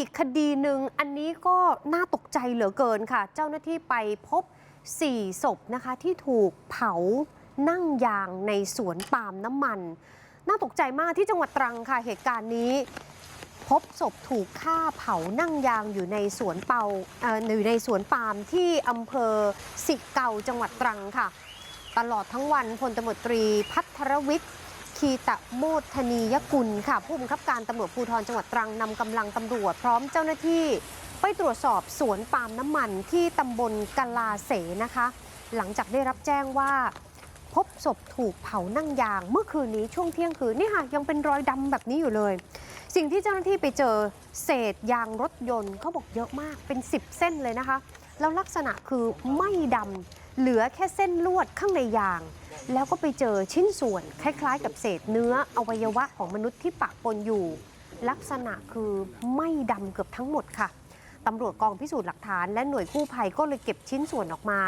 อีกคดีหนึ่งอันนี้ก็น่าตกใจเหลือเกินค่ะ เจ้าหน้าที่ไปพบ 4 ศพนะคะที่ถูกเผานั่งยางในสวนปาล์มน้ำมัน น่าตกใจมากที่จังหวัดตรังค่ะเหตุการณ์นี้ พบศพถูกฆ่าเผานั่งยางอยู่ในสวนเปาเอ่ออยู่ในสวนปาล์มที่อำเภอสิเก่าจังหวัดตรังค่ะ ตลอดทั้งวันพลตำรวจตรีพัทรวิทย์ คีตะโมทนียกุลค่ะ ผู้บังคับการตำรวจภูธรจังหวัดตรังนำกำลังตำรวจพร้อมเจ้าหน้าที่ ไปตรวจสอบสวนปาล์มน้ำมันที่ตำบลกลาเสนะคะ หลังจากได้รับแจ้งว่า พบศพถูกเผานั่งยาง เมื่อคืนนี้ช่วงเที่ยงคืนนี่ค่ะยังเป็นรอยดำแบบนี้อยู่เลย สิ่งที่เจ้าหน้าที่ไปเจอเศษยางรถยนต์เขาบอกเยอะมากเป็น 10 เส้นเลยนะคะ แล้วลักษณะคือไม่ดำ เหลือแค่เส้นลวดข้างในยาง แล้วก็ไปเจอชิ้นส่วนคล้ายๆ กับเศษเนื้ออวัยวะของมนุษย์ที่ปะปนอยู่ ลักษณะคือไม่ดำเกือบทั้งหมดค่ะตำรวจกองพิสูจน์หลักฐานและหน่วยกู้ภัยก็เลยเก็บชิ้นส่วนออกมา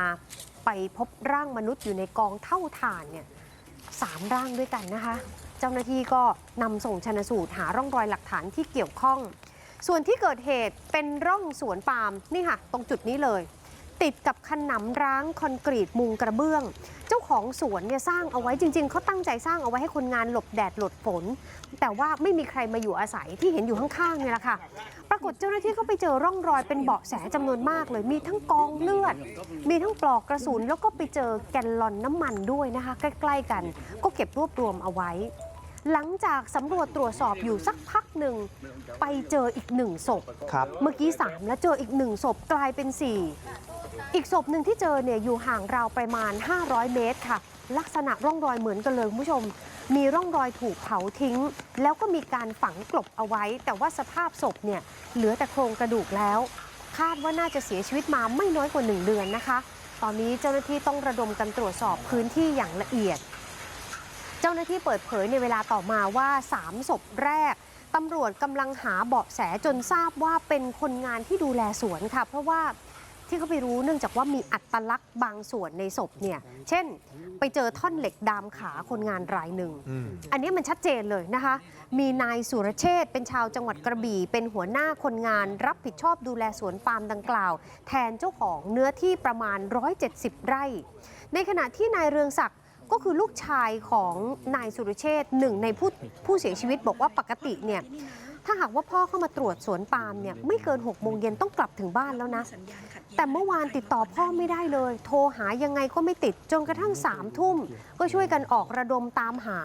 ไปพบร่างมนุษย์อยู่ในกองเท่าฐานเนี่ยสามร่างด้วยกันนะคะ เจ้าหน้าที่ก็นำส่งชนสูตรหาร่องรอยหลักฐานที่เกี่ยวข้อง ส่วนที่เกิดเหตุเป็นร่องสวนปาล์มนี่ค่ะ ตรงจุดนี้เลย ติดกับขนำร้างคอนกรีตมุงกระเบื้อง เจ้าของสวนเนี่ยสร้างเอาไว้จริง ๆเขาตั้งใจสร้างเอาไว้ให้คนงานหลบแดดหลบฝน แต่ว่าไม่มีใครมาอยู่อาศัยที่เห็นอยู่ข้างๆเนี่ยแหละค่ะ ปรากฏเจ้าหน้าที่ก็ไปเจอร่องรอยเป็นเบาะแสจำนวนมากเลย มีทั้งกองเลือด มีทั้งปลอกกระสุน แล้วก็ไปเจอแกนลอนน้ำมันด้วยนะคะ ใกล้ ๆ กัน ก็เก็บรวบรวมเอาไว้หลังจากสำรวจตรวจสอบอยู่สักพักหนึ่ง ไปเจออีกหนึ่งศพครับเมื่อกี้ 3 แล้วเจออีกหนึ่งศพกลายเป็น 4 อีกศพหนึ่งที่เจอเนี่ยอยู่ห่างราวประมาณ 500 เมตรค่ะ ลักษณะร่องรอยเหมือนกันเลยคุณผู้ชม มีร่องรอยถูกเผาทิ้ง แล้วก็มีการฝังกลบเอาไว้ แต่ว่าสภาพศพเนี่ยเหลือแต่โครงกระดูกแล้ว คาดว่าน่าจะเสียชีวิตมาไม่น้อยกว่า 1 เดือนนะคะ ตอนนี้เจ้าหน้าที่ต้องระดมกันตรวจสอบพื้นที่อย่างละเอียด เจ้าหน้าที่เปิดเผยในเวลาต่อมาว่า 3 ศพแรกตำรวจกำลังหาเบาะแสจนทราบว่าเป็นคนงานที่ดูแลสวนค่ะ เพราะว่า ที่เขาไปรู้เนื่องจากว่ามีอัตลักษณ์บางส่วนในศพเนี่ย เช่น ไปเจอท่อนเหล็กดามขาคนงานรายหนึ่งอืมอันนี้มันชัดเจนเลยนะคะ มีนายสุรเชษฐ์เป็นชาวจังหวัดกระบี่ เป็นหัวหน้าคนงาน รับผิดชอบดูแลสวนปาล์มดังกล่าว แทนเจ้าของเนื้อที่ประมาณ 170 ไร่ ในขณะที่นายเรืองศักดิ์ก็คือลูกชายของนายสุรเชษฐ์หนึ่งในผู้ผู้เสียชีวิตบอกว่าปกติเนี่ย ถ้าหากว่าพ่อเข้ามาตรวจสวนปาล์มเนี่ยไม่เกิน6โมงเย็นต้องกลับถึงบ้านแล้วนะ แต่เมื่อวานติดต่อพ่อไม่ได้เลย โทรหายังไงก็ไม่ติดจนกระทั่งสามทุ่ม ก็ช่วยกันออกระดมตามหา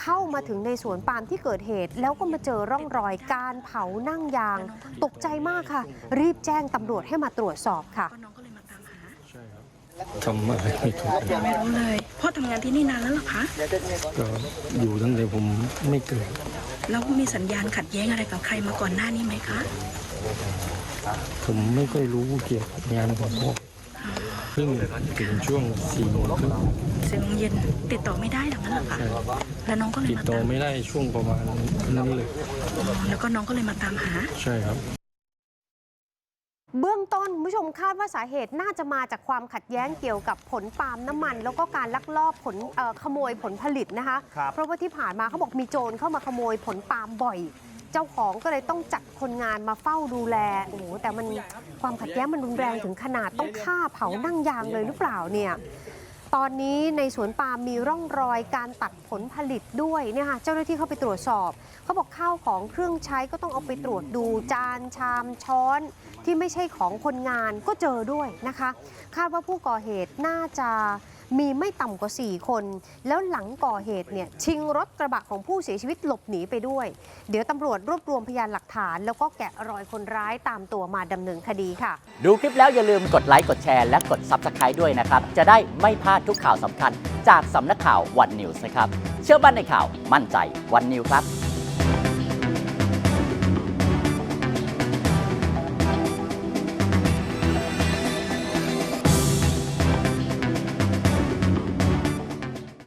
เข้ามาถึงในสวนปาล์มที่เกิดเหตุ แล้วก็มาเจอร่องรอยการเผานั่งยาง ตกใจมากค่ะ รีบแจ้งตำรวจให้มาตรวจสอบค่ะก็น้องก็เลยมาตามหาทำอะไรไม่ถูกยังไม่รู้เลยพ่อทำงานที่นี่นานแล้วเหรอคะก็อยู่ตั้งแต่ผมไม่เกิด แล้วมีสัญญาณขัดแย้งอะไรกับใครมาก่อนหน้านี้ไหมคะผมไม่ค่อยรู้เกี่ยวกับงานของพ่อเพิ่งถึงช่วงสี่โมงครึ่งสี่โมงเย็นติดต่อไม่ได้หรองั้นเหรอคะใช่แล้วน้องก็เลยติดมาต่อตามไม่ได้ช่วงประมาณนั้นเลยอ๋อแล้วก็น้องก็เลยมาตามหา ใช่ครับ เบื้องต้นคุณผู้ชมคาดว่าสาเหตุน่าจะมาจากความขัดแย้งเกี่ยวกับผลปาล์มน้ำมัน แล้วก็การลักลอบผลเอ่อขโมยผลผลิตนะคะครับเพราะว่าที่ผ่านมาเขาบอกมีโจรเข้ามาขโมยผลปาล์มบ่อย เจ้าของก็เลยต้องจัดคนงานมาเฝ้าดูแลโอ้โหแต่มันความขัดแย้งมันรุนแรงถึงขนาดต้องฆ่าเผานั่งยางเลยหรือเปล่าเนี่ย ตอนนี้ในสวนปาล์มมีร่องรอยการตัดผลผลิตด้วยเนี่ยค่ะเจ้าหน้าที่เข้าไปตรวจสอบ เขาบอกข้าวของเครื่องใช้ก็ต้องเอาไปตรวจดูจานชามช้อน ที่ไม่ใช่ของคนงานก็เจอด้วยนะคะ คาดว่าผู้ก่อเหตุน่าจะ มีไม่ต่ำกว่า 4 คน แล้วหลังก่อเหตุเนี่ยชิงรถกระบะของผู้เสียชีวิตหลบหนีไปด้วย เดี๋ยวตำรวจรวบรวมพยานหลักฐาน แล้วก็แกะรอยคนร้ายตามตัวมาดำเนินคดีค่ะ ดูคลิปแล้วอย่าลืมกดไลค์กดแชร์และกด Subscribe ด้วยนะครับ จะได้ไม่พลาดทุกข่าวสำคัญ จากสำนักข่าววันนิวส์นะครับ เชื่อมั่นในข่าวมั่นใจวันนิวครับ